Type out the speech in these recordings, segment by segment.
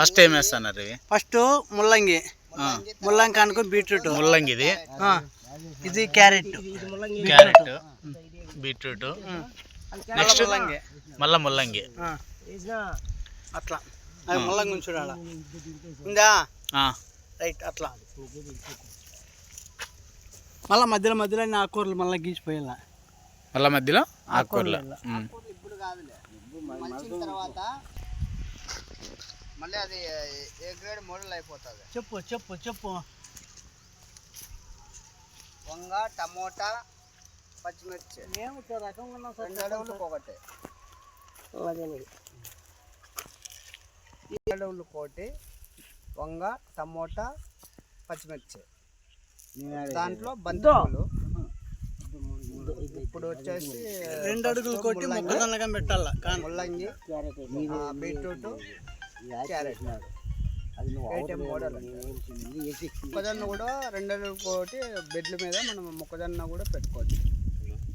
First ఏం వేస్తున్నారు ఇవి? ఫస్ట్ ముల్లంగి. ముల్లంగి అనుకో బీట్రూట్. ముల్లంగి ఇది? ఇది క్యారెట్. Carrot beetroot. నెక్స్ట్ ముల్లంగి. మళ్ళా ముల్లంగి. అట్లా. అది ముల్లంగి ఉంచుడు ఉందా? రైట్ అట్లా. మళ్ళీ మధ్యలో మధ్యలో ఆకుకూరలు మళ్ళీ గీచిపోయేలా మళ్ళా మధ్యలో? ఆకుకూరలు. ఇప్పుడు కాదులే. తర్వాత మళ్ళీ అది ఏ గ్రేడ్ మోడల్ అయిపోతుంది. చెప్పు చెప్పు చెప్పు. వంగ టమోటా పచ్చిమిర్చి. రెండు అడవులకు ఒకటి. ఈ అడవులకు ఒకటి వంగ టమోటా పచ్చిమిర్చి. దాంట్లో బంతిపూలు. ఇప్పుడు వచ్చేసి రెండు అడుగులు కొట్టి మొక్కజొన్నగా పెట్టాల? ముల్లంగి బీట్రూట్. క్యారెట్. ఐటెం మోడల్ మొక్కజొన్న కూడా రెండు కొట్టి బెడ్ల మీద మనం మొక్కజొన్న కూడా పెట్టుకోవచ్చు.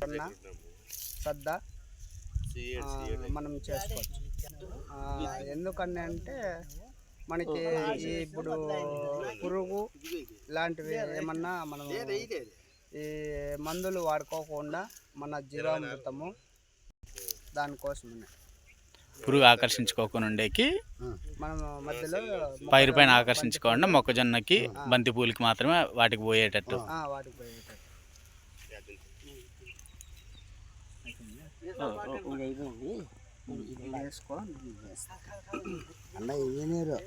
జొన్న సద్ద మనం చేసుకోవచ్చు. ఎందుకని అంటే మనకి ఈ ఇప్పుడు పురుగు ఇలాంటివి ఏమన్నా మనం ఈ మందులు వాడుకోకుండా మన జీవామృతము దానికోసమే పురుగు ఆకర్షించుకోకుండా ఉండేకి మనం మధ్యలో పైరు పైన ఆకర్షించుకోకుండా మొక్కజొన్నకి బంతి పూలకి మాత్రమే వాటికి పోయేటట్టు. ఆ, వాటికి పోయేటట్టు. వేసుకో అన్న ఇంజనీరు